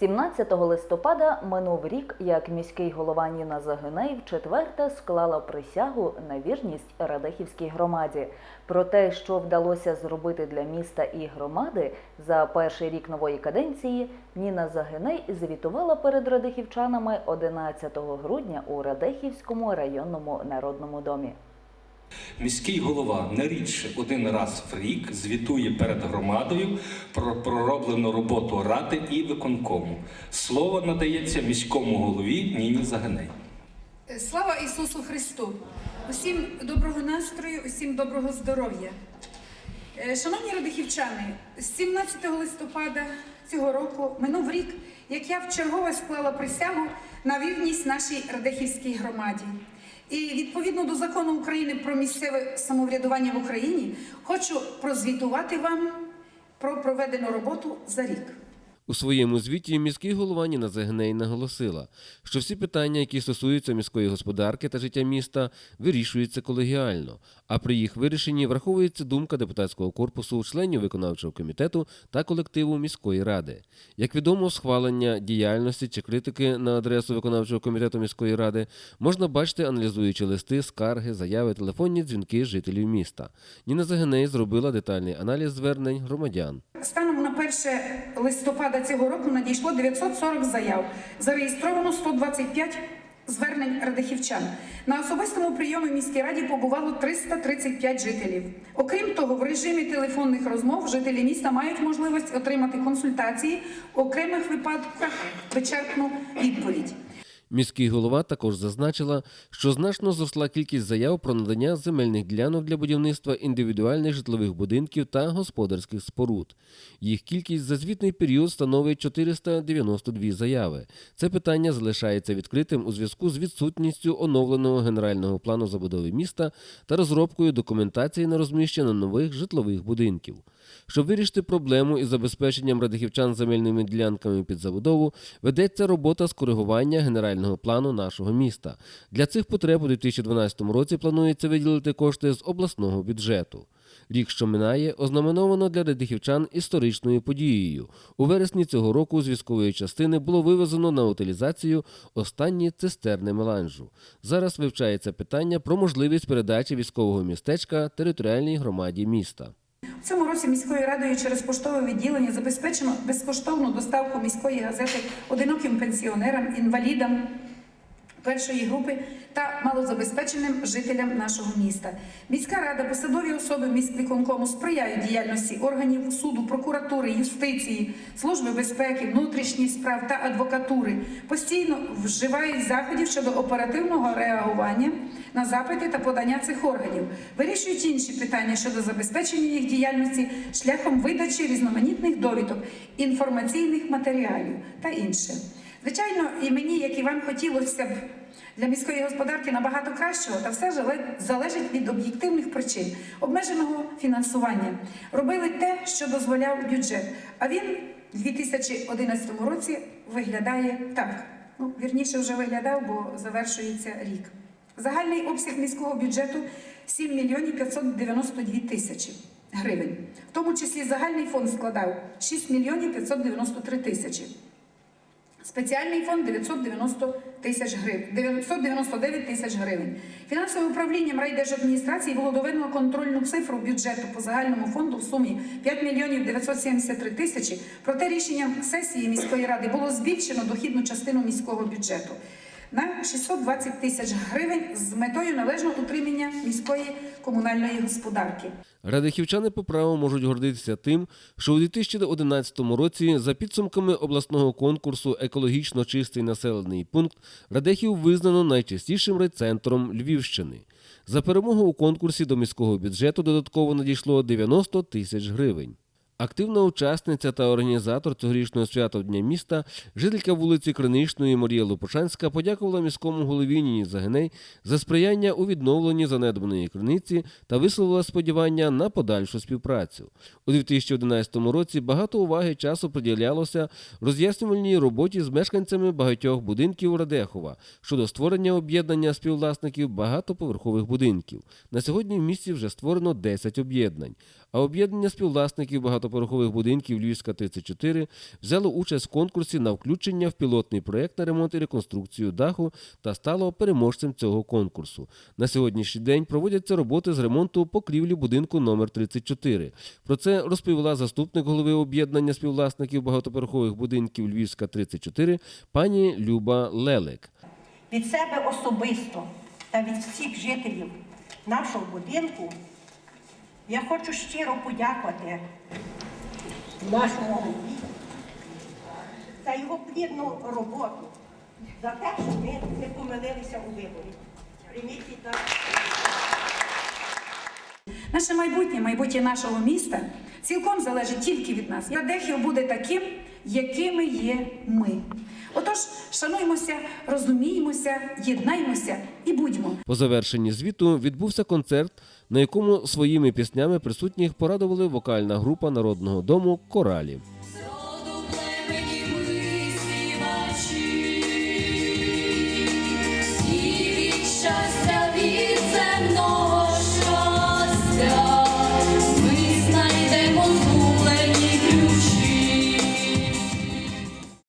17 листопада минув рік, як міський голова Ніна Загиней вчетверте склала присягу на вірність Радехівській громаді. Про те, що вдалося зробити для міста і громади за перший рік нової каденції, Ніна Загиней звітувала перед радехівчанами 11 грудня у Радехівському районному народному домі. Міський голова не рідше один раз в рік звітує перед громадою про пророблену роботу ради і виконкому. Слово надається міському голові Ніні Заганей. Слава Ісусу Христу! Усім доброго настрою, усім доброго здоров'я. Е, Шановні радихівчани, з 17 листопада цього року минув рік, як я вчергове склала присягу на вірність нашій радихівській громаді. І відповідно до закону України про місцеве самоврядування в Україні хочу прозвітувати вам про проведену роботу за рік. У своєму звіті міський голова Ніна Загней наголосила, що всі питання, які стосуються міської господарки та життя міста, вирішуються колегіально, а при їх вирішенні враховується думка депутатського корпусу, членів виконавчого комітету та колективу міської ради. Як відомо, схвалення діяльності чи критики на адресу виконавчого комітету міської ради можна бачити, аналізуючи листи, скарги, заяви, телефонні дзвінки жителів міста. Ніна Загней зробила детальний аналіз звернень громадян. Станом 1 листопада цього року надійшло 940 заяв. Зареєстровано 125 звернень радихівчан. На особистому прийомі в міській раді побувало 335 жителів. Окрім того, в режимі телефонних розмов жителі міста мають можливість отримати консультації в окремих випадках вичерпну відповідь. Міський голова також зазначила, що значно зросла кількість заяв про надання земельних ділянок для будівництва індивідуальних житлових будинків та господарських споруд. Їх кількість за звітний період становить 492 заяви. Це питання залишається відкритим у зв'язку з відсутністю оновленого генерального плану забудови міста та розробкою документації на розміщення нових житлових будинків. Щоб вирішити проблему із забезпеченням радихівчан земельними ділянками під забудову, ведеться робота з коригування генерального плану нашого міста. Для цих потреб у 2012 році планується виділити кошти з обласного бюджету. Рік, що минає, ознаменовано для радихівчан історичною подією. У вересні цього року з військової частини було вивезено на утилізацію останні цистерни меланжу. Зараз вивчається питання про можливість передачі військового містечка територіальній громаді міста. В цьому році міською радою через поштове відділення забезпечено безкоштовну доставку міської газети одиноким пенсіонерам, інвалідам першої групи та малозабезпеченим жителям нашого міста. Міська рада, посадові особи міськвиконкому сприяють діяльності органів суду, прокуратури, юстиції, служби безпеки, внутрішніх справ та адвокатури. Постійно вживають заходів щодо оперативного реагування на запити та подання цих органів, вирішують інші питання щодо забезпечення їх діяльності шляхом видачі різноманітних довідок, інформаційних матеріалів та інше. Звичайно, і мені, як і вам, хотілося б для міської господарки набагато кращого, та все зале- залежить від об'єктивних причин обмеженого фінансування. Робили те, що дозволяв бюджет. А він у 2011 році виглядає так. Ну, вірніше вже виглядав, бо завершується рік. Загальний обсяг міського бюджету 7 мільйонів 592 тисячі гривень. В тому числі загальний фонд складав 6 мільйонів 593 тисячі. Спеціальний фонд 990 тисяч гривень, 999 тисяч гривень. Фінансовим управлінням райдержадміністрації було доведено контрольну цифру бюджету по загальному фонду в сумі 5 мільйонів 973 тисячі. Проте рішенням сесії міської ради було збільшено дохідну частину міського бюджету на 620 тисяч гривень з метою належного утримання міської комунальної господарки. Радихівчани по праву можуть гордитися тим, що у 2011 році за підсумками обласного конкурсу Екологічно чистий населений пункт Радехів визнано найчистішим райцентром Львівщини. За перемогу у конкурсі до міського бюджету додатково надійшло 90 тисяч гривень. Активна учасниця та організатор цьогорічного свята Дня міста, жителька вулиці Криничної Марія Лопушанська подякувала міському голові Ніні Загиней за сприяння у відновленні занедбаної криниці та висловила сподівання на подальшу співпрацю. У 2011 році багато уваги часу приділялося роз'яснювальній роботі з мешканцями багатьох будинків Радехова щодо створення об'єднання співвласників багатоповерхових будинків. На сьогодні в місті вже створено 10 об'єднань. А об'єднання співвласників багатоповерхових будинків Львівська 34 взяло участь в конкурсі на включення в пілотний проєкт на ремонт і реконструкцію даху та стало переможцем цього конкурсу. На сьогоднішній день проводяться роботи з ремонту покрівлі будинку номер 34. Про це розповіла заступник голови об'єднання співвласників багатоповерхових будинків Львівська 34 пані Люба Лелек. від себе особисто та від всіх жителів нашого будинку я хочу щиро подякувати нашому голові за його плідну роботу, за те, що ми не помилилися у виборі. Прийміть нас. Наше майбутнє, майбутнє нашого міста цілком залежить тільки від нас. Радехів буде таким, якими є ми. Отож, шануймося, розуміємося, єднаймося і будьмо. По завершенні звіту відбувся концерт, на якому своїми піснями присутніх порадували вокальна група народного дому Коралі.